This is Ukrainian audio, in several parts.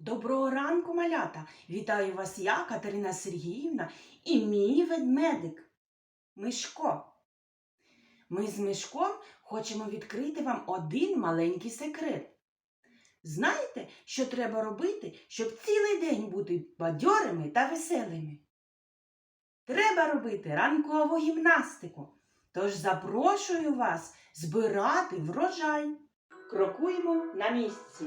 Доброго ранку, малята! Вітаю вас я, Катерина Сергіївна, і мій ведмедик Мишко. Ми з Мишком хочемо відкрити вам один маленький секрет. Знаєте, що треба робити, щоб цілий день бути бадьорими та веселими? Треба робити ранкову гімнастику. Тож запрошую вас збирати врожай. Крокуємо на місці.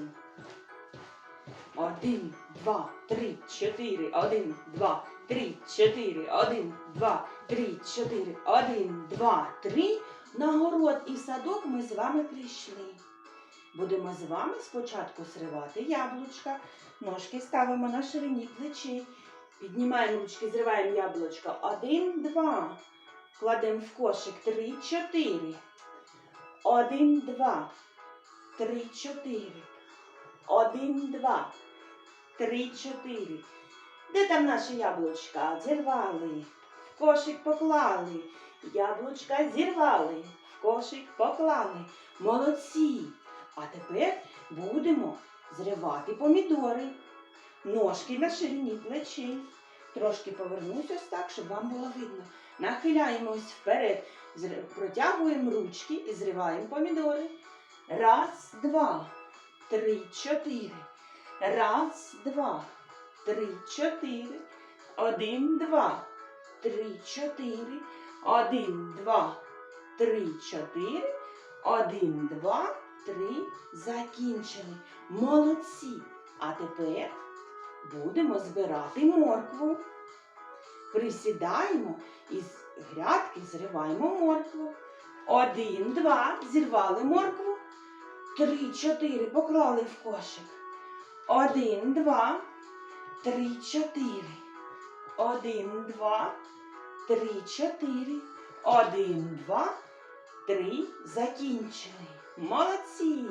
Один, два, три, чотири, один, два, три, чотири, один, два, три, чотири, один, два, три. На город і садок ми з вами прийшли. Будемо з вами спочатку сривати яблучка, ножки ставимо на ширині плечей. Піднімаємо ручки, зриваємо яблучко. Один, два. Кладемо в кошик три, чотири. Один, два, три, чотири. Один, два, три, чотири. Де там наші яблучка? Зірвали, в кошик поклали. Яблучка зірвали, в кошик поклали. Молодці. А тепер будемо зривати помідори. Ножки на ширині плечей. Трошки повернусь ось так, щоб вам було видно. Нахиляємось вперед, протягуємо ручки і зриваємо помідори. Раз, два, три, чотири. Раз, два, три, чотири. Один, два, три, чотири. Один, два, три, чотири. Один, два, три. Закінчили. Молодці. А тепер будемо збирати моркву. Присідаємо і з грядки зриваємо моркву. Один, два, зірвали моркву. Три, чотири, поклали в кошик. Один, два, три, чотири. Один, два, три, чотири. Один, два, три. Закінчили. Молодці.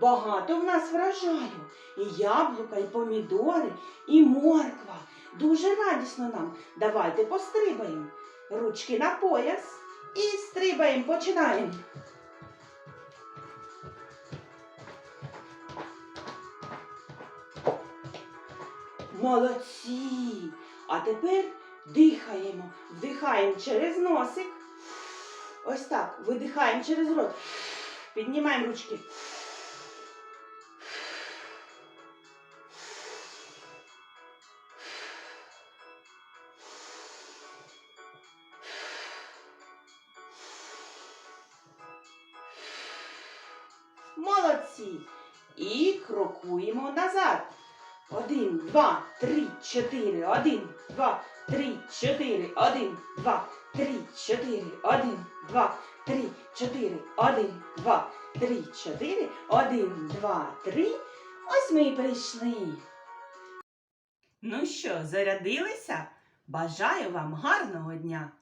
Багато в нас врожаю. І яблука, і помідори, і морква. Дуже радісно нам. Давайте пострибаємо. Ручки на пояс. І стрибаємо. Починаємо. Молодці! А тепер дихаємо. Вдихаємо через носик. Ось так. Видихаємо через рот. Піднімаємо ручки. Молодці. І крокуємо назад. Один, два, три, чотири, один, два, три, чотири, один, два, три, чотири, один, два, три, чотири, один, два, три, чотири, один, два, три. Ось ми і прийшли. Ну що, зарядилися? Бажаю вам гарного дня!